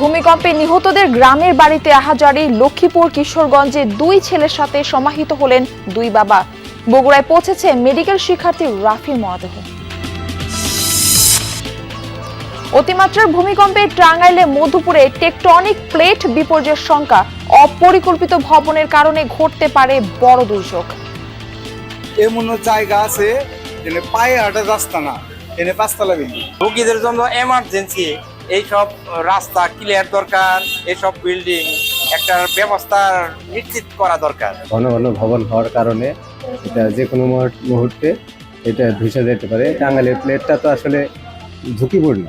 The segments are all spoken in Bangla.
ভূমিকম্পে নিহতদের গ্রামের বাড়িতে আহাজারি লক্ষ্মীপুর কিশোরগঞ্জে দুই ছেলের সাথে সমাহিত হলেন দুই বাবা। বগুড়ায় পৌঁছেছে মেডিকেল শিক্ষার্থী রাফির মরদেহ। অতিমাত্রার ভূমিকম্পে টাঙ্গাইলে মধুপুরে টেকটনিক প্লেট বিপর্যয়ের শঙ্কা। অপরিকল্পিত ভবনের কারণে ঘটতে পারে বড় দুর্যোগ। এমন জায়গা আছে পায়ে হাঁটার রাস্তা না এনে পাঁচতলা বিল্ডিং। রোগীদের জন্য এমার্জেন্সি এইসব রাস্তা ক্লিয়ার দরকার এইসব বিল্ডিং একটা ব্যবস্থা নিশ্চিত করা দরকার। ঘন ঘন ভবন হওয়ার কারণে এটা যে কোনো মুহূর্তে এটা ধসে যেতে পারে। টাঙ্গালের প্লেটটা তো আসলে ঝুঁকিপূর্ণ।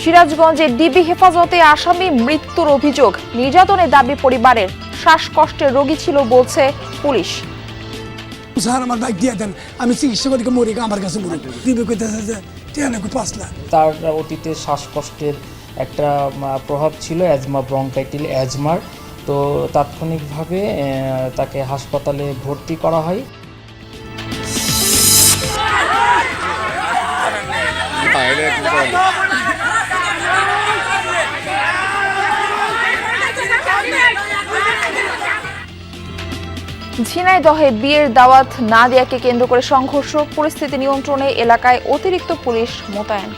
সিরাজগঞ্জে ডিবি হেফাজতে আসামি মৃত্যুর অভিযোগ। নির্যাতনের দাবি পরিবারের শ্বাসকষ্টের রোগী ছিল বলছে পুলিশ। স্যার আমার বাইক দিয়ে দেন। আমি চিকিৎসা করি মরে আমার কাছে মরে। দিবে কইতেছে যে টেনে পাঁচ লাখ তার অতীতে শ্বাসকষ্টের একটা প্রভাব ছিল অ্যাজমা ব্রঙ্কাইটিল অ্যাজমার তো তাৎক্ষণিকভাবে তাকে হাসপাতালে ভর্তি করা হয়। ঝিনাইদহে বিয়ের দাওয়াত না দেয়াকে কেন্দ্র করে সংঘর্ষ পরিস্থিতি নিয়ন্ত্রণে এলাকায় অতিরিক্ত পুলিশ মোতায়েন।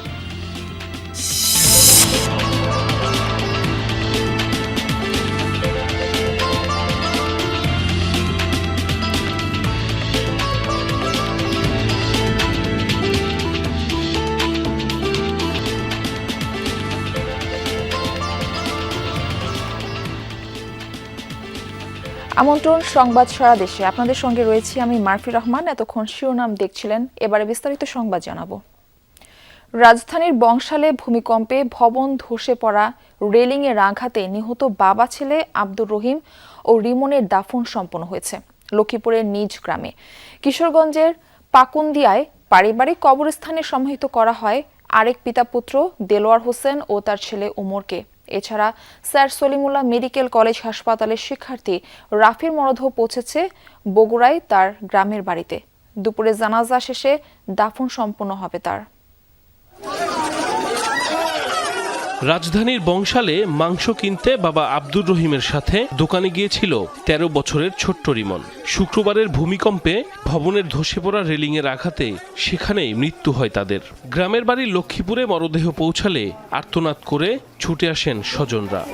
আমন্ত্রণ সংবাদ সারা দেশে। আপনাদের সঙ্গে রয়েছি আমি মারফি রহমান। এতক্ষণ শিরোনাম দেখছিলেন, এবারে বিস্তারিত সংবাদ জানাব। রাজধানীর বংশালে ভূমিকম্পে ভবন ধসে পড়া রেলিংয়ের আঘাতে নিহত বাবা ছেলে আব্দুর রহিম ও রিমনের দাফন সম্পন্ন হয়েছে লক্ষ্মীপুরের নিজ গ্রামে। কিশোরগঞ্জের পাকুন্দিয়ায় পারিবারিক কবরস্থানে সমাহিত করা হয় আরেক পিতা পুত্র দেলোয়ার হোসেন ও তার ছেলে উমরকে। এছাড়া স্যার সলিমুল্লাহ মেডিকেল কলেজ হাসপাতালের শিক্ষার্থী রাফির মরদেহ পৌঁছেছে বগুড়ায় তার গ্রামের বাড়িতে। দুপুরে জানাজা শেষে দাফন সম্পন্ন হবে তার। রাজধানীর বংশালে মাংস কিনতে বাবা আব্দুর রহিমের সাথে দোকানে গিয়েছিল ১৩ বছরের ছোট্ট রিমন। শুক্রবারের ভূমিকম্পে ভবনের ধসে পড়া রেলিংয়ের আঘাতে সেখানেই মৃত্যু হয় তাদের। গ্রামের বাড়ি লক্ষ্মীপুরে মরদেহ পৌঁছালে আর্তনাদ করে ছুটে আসেন স্বজনরা।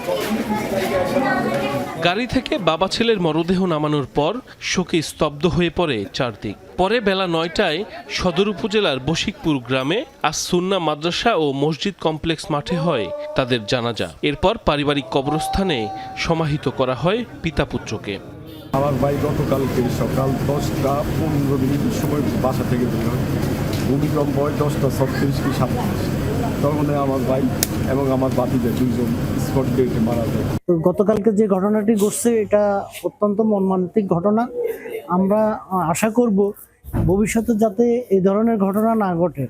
গাড়ি থেকে বাবা ছেলের মরদেহ নামানোর পর শোকে স্তব্ধ হয়ে পড়ে চারদিক। পরে বেলা নয়টায় সদর উপজেলার বশিকপুর গ্রামে আজ সুন্না মাদ্রাসা ও মসজিদ কমপ্লেক্স মাঠে হয় তাদের জানাজা। এরপর পারিবারিক কবরস্থানে সমাহিত করা হয় পিতা পুত্রকে। আমার ভাই গতকালকে সকাল দশটা পনেরো মিনিটের সময় বাসা থেকে বের হয়। ভূমিকম্প হয় দশটা ছত্রিশ কি সাতত্রিশ তখন আমার ভাই এবং আমার বাতিদের দুইজন স্পট ডেটে মারা যায়। তো গতকালকে যে ঘটনাটি ঘটছে, এটা অত্যন্ত মর্মান্তিক ঘটনা। আমরা আশা করব ভবিষ্যতে যাতে এই ধরনের ঘটনা না ঘটে।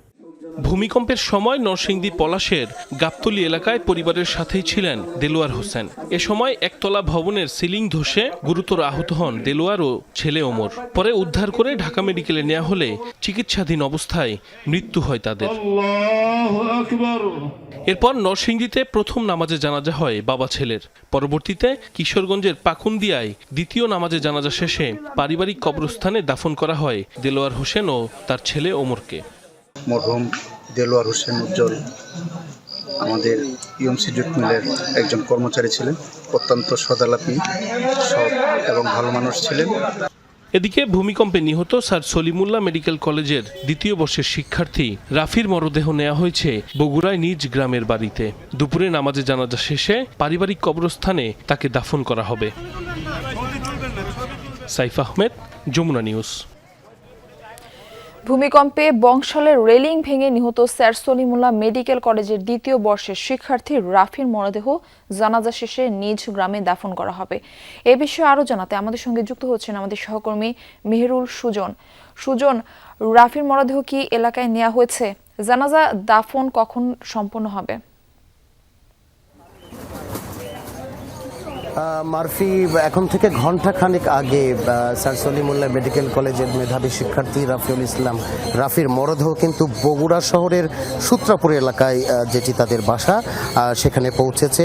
ভূমিকম্পের সময় নরসিংদী পলাশের গাবতলী এলাকায় পরিবারের সাথেই ছিলেন দেলোয়ার হোসেন। এ সময় একতলা ভবনের সিলিং ধসে গুরুতর আহত হন দেলোয়ার ও ছেলে ওমর। পরে উদ্ধার করে ঢাকা মেডিকেলে নেওয়া হলে চিকিৎসাধীন অবস্থায় মৃত্যু হয় তাদের। এরপর নরসিংদীতে প্রথম নামাজে জানাজা হয় বাবা ছেলের। পরবর্তীতে কিশোরগঞ্জের পাকুন্দিয়ায় দ্বিতীয় নামাজে জানাজা শেষে পারিবারিক কবরস্থানে দাফন করা হয় দেলোয়ার হোসেন ও তার ছেলে ওমরকে। মরহুম দেলোয়ার হোসেন উজ্জ্বল আমাদের ইউএমসি জুট মিলের একজন কর্মচারী ছিলেন, অত্যন্ত সদালাপী, সৎ এবং ভালো মানুষ ছিলেন। এদিকে ভূমিকম্পে নিহত স্যার সলিমুল্লাহ মেডিকেল কলেজের দ্বিতীয় বর্ষের শিক্ষার্থী রাফির মরদেহ নেওয়া হয়েছে বগুড়ায় নিজ গ্রামের বাড়িতে। দুপুরে নামাজে জানাজা শেষে পারিবারিক কবরস্থানে তাকে দাফন করা হবে। সাইফ আহমেদ, যমুনা নিউজ। ভূমিকম্পে বংশালের রেলিং ভেঙে নিহত স্যার সলিমুল্লাহ মেডিকেল কলেজের দ্বিতীয় বর্ষের শিক্ষার্থী রাফির মরদেহ জানাজা শেষে নিজ গ্রামে দাফন করা হবে। এ বিষয়ে আরও জানাতে আমাদের সঙ্গে যুক্ত হচ্ছেন আমাদের সহকর্মী মেহরুল সুজন। সুজন, রাফির মরদেহ কি এলাকায় নেওয়া হয়েছে? জানাজা দাফন কখন সম্পন্ন হবে? মারফি, এখন থেকে ঘণ্টা খানেক আগে স্যার সলিমুল্লাহ মেডিকেল কলেজের মেধাবী শিক্ষার্থী রাফিউল ইসলাম রাফির মরদেহ কিন্তু বগুড়া শহরের সূত্রাপুর এলাকায় যেটি তাদের বাসা সেখানে পৌঁছেছে।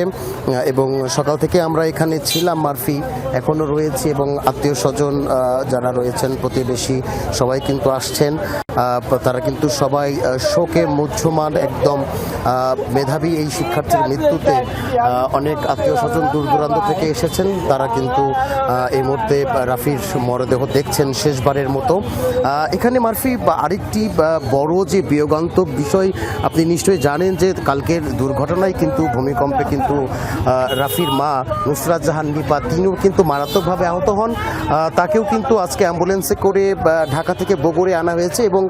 এবং সকাল থেকে আমরা এখানে ছিলাম, মারফি এখনও রয়েছে এবং আত্মীয় স্বজন যারা রয়েছেন, প্রতিবেশী সবাই কিন্তু আসছেন। তারা কিন্তু সবাই শোকে মুহ্যমান একদম। মেধাবী এই শিক্ষার্থীর মৃত্যুতে অনেক আত্মীয় স্বজন দূর দূরান্ত থেকে এসেছেন, তারা কিন্তু এই মুহূর্তে রাফির মরদেহ দেখছেন শেষবারের মতো। এখানে মারফি, আরেকটি বড় যে বিয়োগান্তক বিষয়, আপনি নিশ্চয়ই জানেন যে কালকের দুর্ঘটনায় কিন্তু ভূমিকম্পে কিন্তু রাফির মা নুসরাত জাহান নিপা তিনিও কিন্তু মারাত্মকভাবে আহত হন। তাকেও কিন্তু আজকে অ্যাম্বুলেন্সে করে ঢাকা থেকে বগুড়ে আনা হয়েছে এবং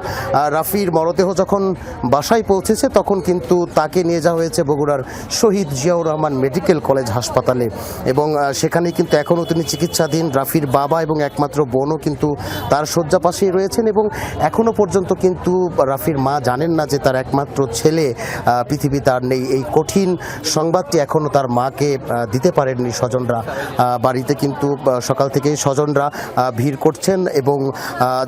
রাফির মরদেহ যখন বাসায় পৌঁছেছে, তখন কিন্তু তাকে নিয়ে যাওয়া হয়েছে বগুড়ার শহীদ জিয়াউর রহমান মেডিকেল কলেজ হাসপাতালে। এবং আহ, সেখানে কিন্তু এখনও তিনি চিকিৎসাধীন। রাফির বাবা এবং একমাত্র বোনও কিন্তু তার শয্যা পাশেই রয়েছেন এবং এখনও পর্যন্ত কিন্তু রাফির মা জানেন না যে তার একমাত্র ছেলে পৃথিবী তার নেই। এই কঠিন সংবাদটি এখনও তার মাকে দিতে পারেননি স্বজনরা। বাড়িতে কিন্তু সকাল থেকেই স্বজনরা ভিড় করছেন এবং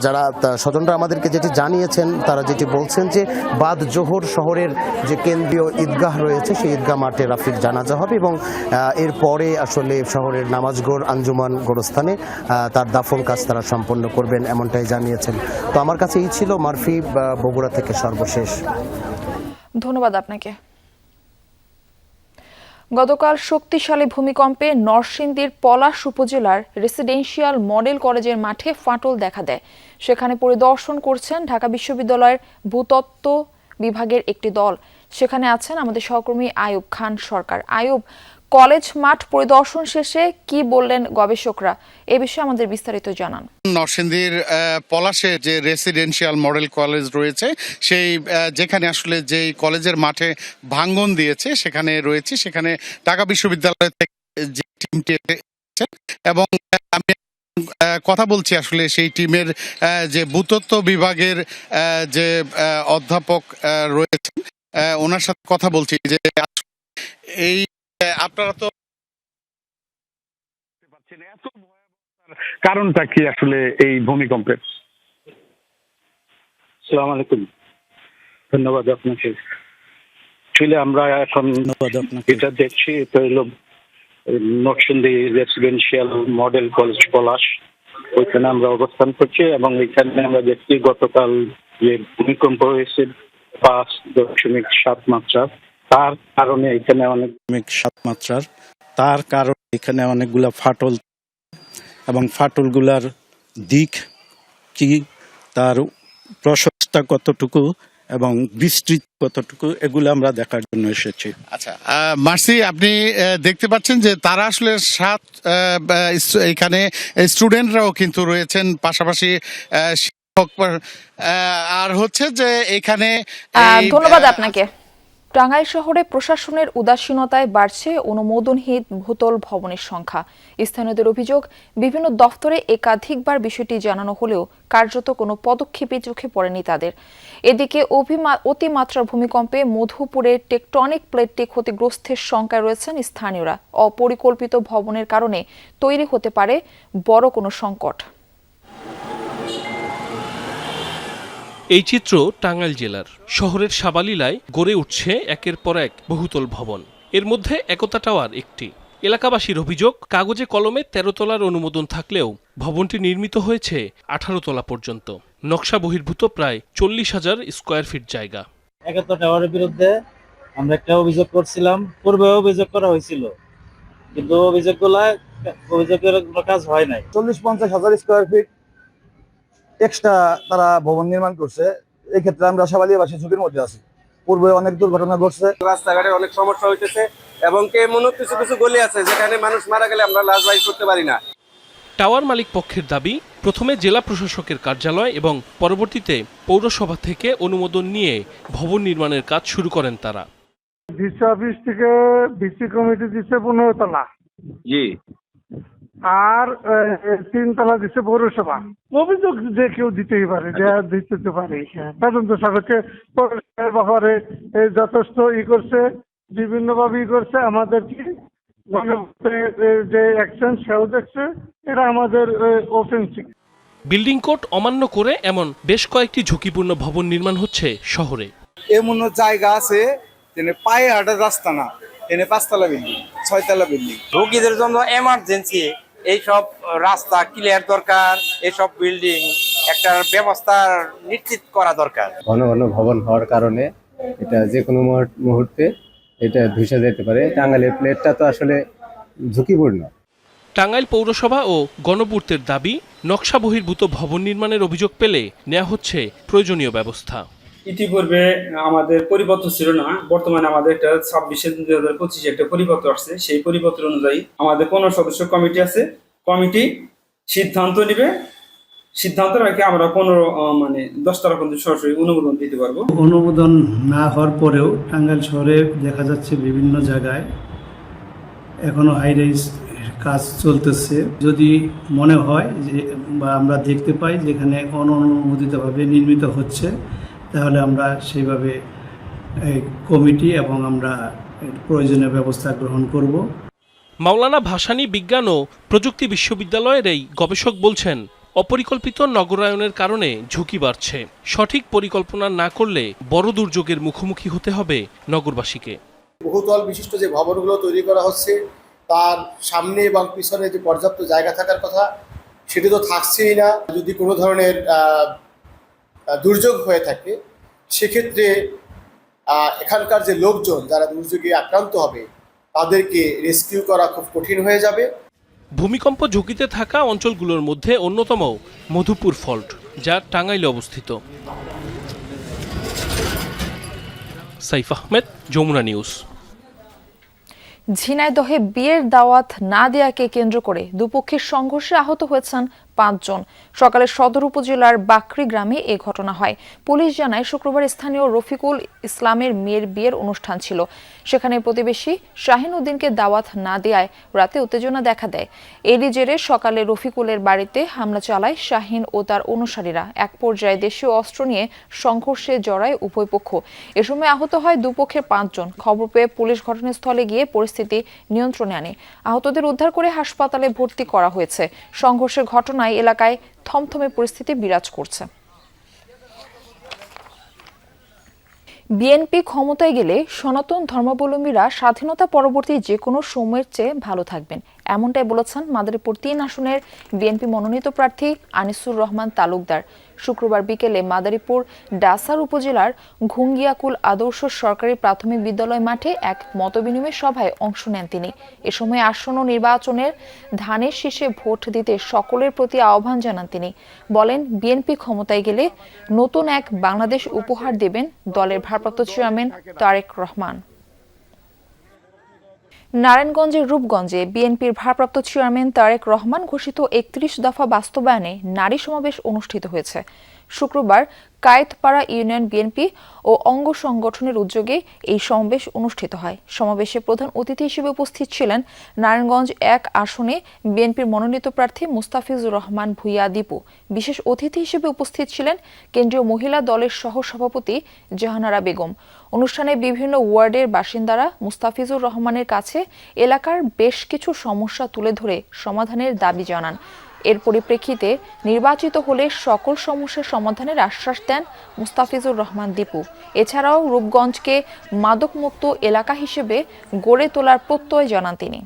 যারা স্বজনরা আমাদেরকে যেটি জানিয়েছেন তারা যেটি বলছেন যে বাদ জোহর শহরের যে কেন্দ্রীয় ঈদগাহ রয়েছে সেই ঈদগাহ মাঠে রাফির জানাজা হবে এবং এরপরে আসলে শহরের নামাজগড় আঞ্জুমান গোরস্থানে তার দাফন কাজ তারা সম্পন্ন করবেন এমনটাই জানিয়েছেন। তো আমার কাছে এই ছিল মারফি বগুড়া থেকে সর্বশেষ। ধন্যবাদ আপনাকে। গতকাল শক্তিশালী ভূমিকম্পে নরসিংদীর পলাশ উপজেলার রেসিডেন্সিয়াল মডেল কলেজের মাঠে ফাটল দেখা দেয়। সেখানে পরিদর্শন করছেন ঢাকা বিশ্ববিদ্যালয়ের ভূতত্ত্ব বিভাগের একটি দল। সেখানে আছেন আমাদের সহকর্মী আয়ুব খান সরকার। আয়ুব কলেজ মাঠ পরিদর্শন শেষে কি বললেন গবেষকরা? এ বিষয়ে আমাদের বিস্তারিত জানান। নরসিংদীর পলাশে যে রেসিডেন্সিয়াল মডেল কলেজ রয়েছে, সেই যেখানে আসলে যেই কলেজের মাঠে ভাঙ্গন দিয়েছে, সেখানে রয়েছে। সেখানে ঢাকা বিশ্ববিদ্যালয় থেকে যে টিমটি এবং আমি কথা বলছি আসলে সেই টিমের যে ভূতত্ব বিভাগের যে অধ্যাপক রয়েছেন ওনার সাথে কথা বলছি যে এই আপনারা তো কারণটা কি আসলে এই ভূমিকম্পের? সালাম আলাইকুম। ধন্যবাদ আপনাকে। আসলে আমরা এখন এটা দেখছি এটা হলো Naqshbandi residential model college Palash. ওইখানে আমরা অবস্থান করছি এবং এখানে আমরা দেখছি গতকাল যে ভূমিকম্প হয়েছে পাঁচ দশমিক সাত মাত্রা। তার কারণে এখানে অনেক সাত মাত্রার। তার কারণে এখানে অনেকগুলা ফাটল এবং ফাটলগুলার দিক কি তার প্রশস্তা কতটুকু এবং বিস্তৃত কতটুকু এগুলো আমরা দেখার জন্য এসেছি। আচ্ছা আহ, মার্সি আপনি আহ, দেখতে পাচ্ছেন যে তারা আসলে সাত এখানে স্টুডেন্টরাও কিন্তু রয়েছেন পাশাপাশি আহ, শিক্ষক আহ, আর হচ্ছে যে এখানে ধন্যবাদ আপনাকে। টাঙ্গাইল শহরে প্রশাসনের উদাসীনতায় বাড়ছে অনুমোদনহীন ভূতল ভবনের সংখ্যা। স্থানীয়দের অভিযোগ, বিভিন্ন দফতরে একাধিকবার বিষয়টি জানানো হলেও কার্যত কোনো পদক্ষেপই চোখে পড়েনি তাদের। এদিকে অভিমা- অতিমাত্রা ভূমিকম্পে মধুপুরের টেকটনিক প্লেটটি ক্ষতিগ্রস্তের শঙ্কায় রয়েছেন স্থানীয়রা। অপরিকল্পিত ভবনের কারণে তৈরি হতে পারে বড় কোনো সংকট। এই চিত্র টাঙ্গাইল জেলার শহরের সাবালিলায় গড়ে উঠছে একের পর এক বহুতল ভবন। এর মধ্যে একতা টাওয়ার একটি। এলাকাবাসীর অভিযোগ কাগজে কলমে তেরো তলার অনুমোদন থাকলেও ভবনটি নির্মিত হয়েছে আঠারো তলা পর্যন্ত। নকশা বহির্ভূত প্রায় চল্লিশ হাজার স্কোয়ার ফিট জায়গা। একাত্তর টাওয়ারের বিরুদ্ধে আমরা একটা অভিযোগ করছিলাম। পূর্বে অভিযোগ করা হয়েছিল। কিন্তু অভিযোগগুলা অভিযোগের কোনো কাজ হয় নাই। চল্লিশ পঞ্চাশ হাজার স্কোয়ার ফিট এক্সট্রা তারা ভবন নির্মাণ করছে এই ক্ষেত্রে আমরা সাবালিয়াবাসী ঝুঁকির মধ্যে আছি। পূর্বে অনেক দুর্ঘটনা ঘটছে। রাস্তাঘাটে অনেক সমস্যা হইতেছে এবং এমন কিছু কিছু গলি আছে যেখানে মানুষ মারা গেলে আমরা লাশ বাইর করতে পারি না। টাওয়ার মালিক পক্ষের দাবি প্রথমে জেলা প্রশাসকের কার্যালয় এবং পরবর্তীতে পৌরসভা থেকে অনুমোদন নিয়ে ভবন নির্মাণের কাজ শুরু করেন তারা। ডিসি অফিস থেকে ডিসি কমিটি দিচ্ছে পনেরো তলা জি। আর আহ, তিন তলা দিচ্ছে পৌরসভা। অভিযোগ যে কেউ দিতেই পারে যে দিতে পারে। তদন্ত সাপেক্ষে পৌরসভার ব্যাপারে যথেষ্ট ই করছে বিভিন্ন ভাবে ই করছে। আমাদেরকে যে অ্যাকশন সেও দেখছে এটা আমাদের অফেন্সিভ বিল্ডিং কোড অমান্য করে এমন বেশ কয়েকটি ঝুঁকিপূর্ণ ভবন নির্মাণ হচ্ছে শহরে। এমন জায়গা আছে যেন পায়ে হাঁটার রাস্তা না এনে পাঁচতলা বিল্ডিং ছয়তলা বিল্ডিং। রোগীদের জন্য এমার্জেন্সি এইসব রাস্তা ক্লিয়ার দরকার এসব বিল্ডিং একটা ব্যবস্থা নিশ্চিত করা দরকার। ঘন ঘন ভবন হওয়ার কারণে এটা যে কোনো মুহূর্তে এটা ধসে যেতে পারে। টাঙ্গাইলের প্লেটটা তো আসলে ঝুঁকিপূর্ণ। টাঙ্গাইল পৌরসভা ও গণপূর্তের দাবি নকশা বহির্ভূত ভবন নির্মাণের অভিযোগ পেলে নেওয়া হচ্ছে প্রয়োজনীয় ব্যবস্থা। ইতিপূর্বে আমাদের পরিপত্র ছিল না, বর্তমানে আমাদের একটা ছাব্বিশে দুই হাজার পঁচিশে একটা পরিপত্র আসছে। সেই পরিপত্র অনুযায়ী আমাদের পনেরো সদস্য কমিটি আছে। কমিটি সিদ্ধান্ত নিবে। সিদ্ধান্ত রাখে আমরা পনেরো মানে দশ তারা পর্যন্ত সরাসরি অনুমোদন দিতে পারব। অনুমোদন না হওয়ার পরেও টাঙ্গাইল শহরে দেখা যাচ্ছে বিভিন্ন জায়গায় এখনও হাই কাজ চলতেছে। যদি মনে হয় যে, বা আমরা দেখতে পাই যেখানে অননুমোদিতভাবে নির্মিত হচ্ছে তাহলে আমরা সেইভাবে এই কমিটি এবং আমরা প্রয়োজনীয় ব্যবস্থা গ্রহণ করব। মাওলানা ভাসানী বিজ্ঞান ও প্রযুক্তি বিশ্ববিদ্যালয়ের এই গবেষক বলছেন অপরিকল্পিত নগরায়নের কারণে ঝুঁকি বাড়ছে। সঠিক পরিকল্পনা না করলে বড় দুর্যোগের মুখোমুখি হতে হবে নগরবাসীকে। বহুতল বিশিষ্ট যে ভবনগুলো তৈরি করা হচ্ছে তার সামনে এবং পিছনে যে পর্যাপ্ত জায়গা থাকার কথা সেটি তো থাকছেই না। যদি কোনো ধরনের দুর্যোগ হয়ে থাকে সেক্ষেত্রে এখানকার যে লোকজন যারা দুর্যোগে আক্রান্ত হবে তাদেরকে রেস্কিউ করা খুব কঠিন হয়ে যাবে। ভূমিকম্প ঝুঁকিতে থাকা অঞ্চলগুলোর মধ্যে অন্যতম মধুপুর ফল্ট যা টাঙ্গাইলে অবস্থিত। সাইফ আহমেদ যমুনা নিউজ। ঝিনাইদহে বিয়ের দাওয়াত না দেয়াকে কেন্দ্র করে দুপক্ষের সংঘর্ষে আহত হয়েছেন পাঁচজন। সকালে সদর উপজেলার বাকরি গ্রামে এ ঘটনা হয়। পুলিশ জানায়, শুক্রবার স্থানীয় রফিকুল ইসলামের মেয়ের বিয়ের অনুষ্ঠান ছিল। সেখানে প্রতিবেশী শাহিন উদ্দিনকে দাওয়াত না দেয়ায় রাতে উত্তেজনা দেখা দেয়। এরই জেরে সকালে রফিকুলের বাড়িতে হামলা চালায় শাহিন ও তার অনুসারীরা। এক পর্যায়ে দেশীয় অস্ত্র নিয়ে সংঘর্ষে জড়ায় উভয় পক্ষ। এ সময় আহত হয় দুপক্ষের পাঁচজন। খবর পেয়ে পুলিশ ঘটনাস্থলে গিয়ে পরিস্থিতি নিয়ন্ত্রণে আনে। আহতদের উদ্ধার করে হাসপাতালে ভর্তি করা হয়েছে। সংঘর্ষের ঘটনায় এলাকায় থমথমে পরিস্থিতি বিরাজ করছে। বিএনপি ক্ষমতায় গেলে সনাতন ধর্মাবলম্বীরা স্বাধীনতা পরবর্তী যে কোনো সময়ের চেয়ে ভালো থাকবেন। এমনটাই বলেছেন মাদারীপুর তিন আসনের বিএনপি মনোনীত প্রার্থী আনিসুর রহমান তালুকদার। শুক্রবার বিকেলে মাদারীপুর ডাসার উপজেলার ঘুঙ্গিয়াকুল আদর্শ সরকারি প্রাথমিক বিদ্যালয় মাঠে এক মতবিনিময় সভায় অংশ নেন তিনি। এ সময় আসন্ন নির্বাচনের ধানের শীষে ভোট দিতে সকলের প্রতি আহ্বান জানান তিনি। বলেন, বিএনপি ক্ষমতায় গেলে নতুন এক বাংলাদেশ উপহার দেবেন দলের ভারপ্রাপ্ত চেয়ারম্যান তারেক রহমান। নারায়ণগঞ্জের রূপগঞ্জে বিএনপির ভারপ্রাপ্ত চেয়ারম্যান তারেক রহমান ঘোষিত একত্রিশ দফা বাস্তবায়নে নারী সমাবেশ অনুষ্ঠিত হয়েছে। শুক্রবার কায়েতপাড়া ইউনিয়ন বিএনপি ও অঙ্গ সংগঠনের উদ্যোগে এই সমাবেশ অনুষ্ঠিত হয়। সমাবেশে প্রধান অতিথি হিসেবে উপস্থিত ছিলেন নারায়ণগঞ্জ এক আসনে বিএনপির মনোনীত প্রার্থী মুস্তাফিজুর রহমান ভুইয়া দীপু। বিশেষ অতিথি হিসেবে উপস্থিত ছিলেন কেন্দ্রীয় মহিলা দলের সহ সভাপতি জাহানারা বেগম। অনুষ্ঠানে বিভিন্ন ওয়ার্ডের বাসিন্দারা মুস্তাফিজুর রহমানের কাছে এলাকার বেশ কিছু সমস্যা তুলে ধরে সমাধানের দাবি জানান। এর পরিপ্রেক্ষিতে নির্বাচিত হলে সকল সমস্যার সমাধানের আশ্বাস দেন মুস্তাফিজুর রহমান দীপু। এছাড়াও রূপগঞ্জকে মাদকমুক্ত এলাকা হিসেবে গড়ে তোলার প্রত্যয় জানান তিনি।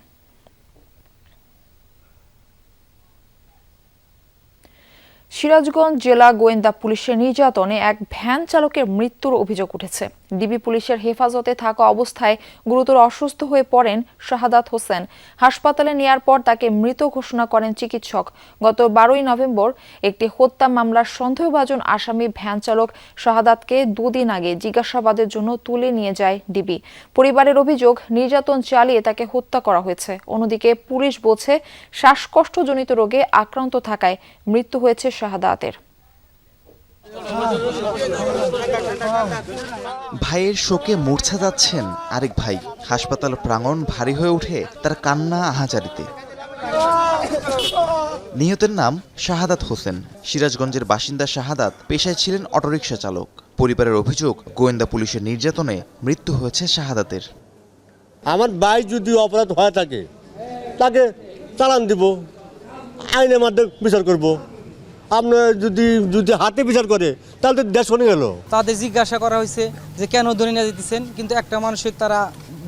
সিরাজগঞ্জ জেলা গোয়েন্দা পুলিশের নির্যাতনে এক ভ্যান চালকের মৃত্যুর অভিযোগ উঠেছে। ডিবি পুলিশের হেফাজতে থাকা অবস্থায় গুরুতর অসুস্থ হয়ে পড়েন শাহাদাত হোসেন। হাসপাতালে নেয়ার পর তাকে মৃত ঘোষণা করেন চিকিৎসক। গত বারোই নভেম্বর একটি হত্যা মামলার সন্দেহভাজন আসামি ভ্যান চালক শাহাদাতকে দুদিন আগে জিজ্ঞাসাবাদের জন্য তুলে নিয়ে যায় ডিবি। পরিবারের অভিযোগ, নির্যাতন চালিয়ে তাকে হত্যা করা হয়েছে। অন্যদিকে পুলিশ বলছে, শ্বাসকষ্টজনিত রোগে আক্রান্ত থাকায় মৃত্যু হয়েছে শাহাদাতের। ভাইয়ের শোকে মূর্ছা যাচ্ছেন আরেক ভাই। হাসপাতাল প্রাঙ্গণ ভারী হয়ে ওঠে তার কান্না আহাজারিতে। নিহতের নাম শাহাদাত হোসেন। সিরাজগঞ্জের বাসিন্দা শাহাদাত পেশায় ছিলেন অটোরিকশা চালক। পরিবারের অভিযোগ, গোয়েন্দা পুলিশের নির্যাতনে মৃত্যু হয়েছে শাহাদাতের। আমার ভাই যদি অপরাধ হয়ে থাকে, তাকে চালান দিব, আইনের মাধ্যমে বিচার করব। আপনার যদি যদি হাতে বিচার করে তাহলে তো দেশ শুনে গেল তাদের জিজ্ঞাসা করা হয়েছে যে কেন ধরে নিয়ে যেতেছেন? কিন্তু একটা মানুষের তারা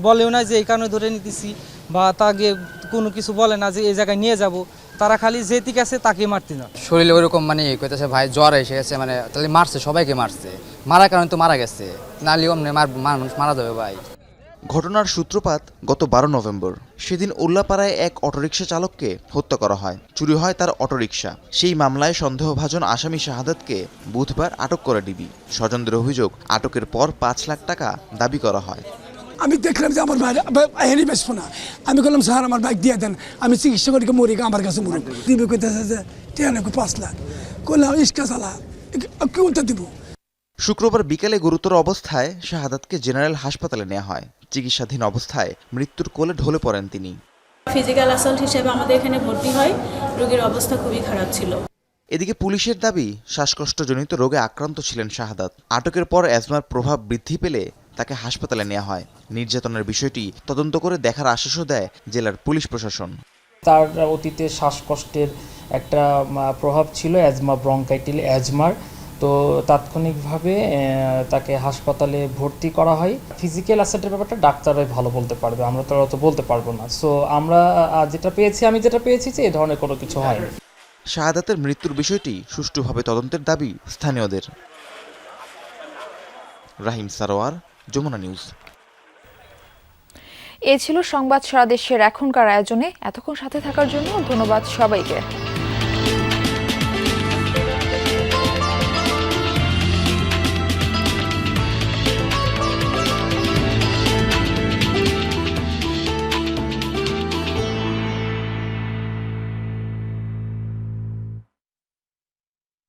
বলেও না যে এই কারণে ধরে নিতেছি বা তাকে কোনো কিছু বলে না যে এই জায়গায় নিয়ে যাব। তারা খালি যে ঠিক আছে তাকে মারতে না। শরীরে ওইরকম মানে কইতেছে ভাই জ্বর এসে গেছে। মানে তাহলে মারছে সবাইকে মারছে। মারার কারণে তো মারা গেছে। নালি অমনে মার মানুষ মারা যাবে ভাই। ঘটনার সূত্রপাত গত বারো নভেম্বর। সেদিন উল্লাপাড়ায় এক অটোরিকশা চালককে হত্যা করা হয়। চুরি হয় তার অটোরিকশা। সেই মামলায় সন্দেহভাজন আসামি শাহাদাতকে বুধবার আটক করে ডিবি। স্বজনদের অভিযোগ, আটকের পর পাঁচ লাখ টাকা দাবি করা হয়। আমি দেখলাম যে আমার হেরি বেসবো না। আমি বললাম, স্যার, আমার বাইক দিয়ে দেন। আমি চিকিৎসা করি, মরি, আমার কাছে মরুক। দিবে কইতেছে যে পাঁচ লাখ। করলাম ইস্কা চালা কি উল্টা দিব? শুক্রবার বিকেলে গুরুতর অবস্থায় শাহাদাতকে জেনারেল হাসপাতালে নেওয়া হয়। চিকিৎসাধীন অবস্থায় মৃত্যুর কোলে ঢলে পড়েন তিনি। ফিজিক্যাল অ্যাসল্ট হিসেবে আমাদের এখানে ভর্তি হয়। রোগীর অবস্থা খুবই খারাপ ছিল। এদিকে পুলিশের দাবি শ্বাসকষ্টজনিত রোগে আক্রান্ত ছিলেন শাহাদাত। আটকের পর অ্যাজমার প্রভাব বৃদ্ধি পেলে তাকে হাসপাতালে নেওয়া হয়। নির্যাতনের বিষয়টি তদন্ত করে দেখার আশ্বাসও দেয় জেলার পুলিশ প্রশাসন। তার অতীতে শ্বাসকষ্টের একটা প্রভাব ছিল অ্যাজমা ব্রঙ্কাইটিল অ্যাজমার। তো তাৎক্ষণিকভাবে তাকে হাসপাতালে ভর্তি করা হয়। ফিজিক্যাল অ্যাসেটের ব্যাপারটা ডাক্তাররাই ভালো বলতে পারবে আমরা তো অত বলতে পারব না। সো আমরা যেটা পেয়েছি আমি যেটা পেয়েছি যে এ ধরনের কোনো কিছু হয়নি। শাহাদাতের মৃত্যুর বিষয়টি সুষ্ঠুভাবে তদন্তের দাবি স্থানীয়দের। রাহিম সারোয়ার যমুনা নিউজ। এ ছিল সংবাদ সারা দেশের এখনকার আয়োজনে। এতক্ষণ সাথে থাকার জন্য ধন্যবাদ সবাইকে।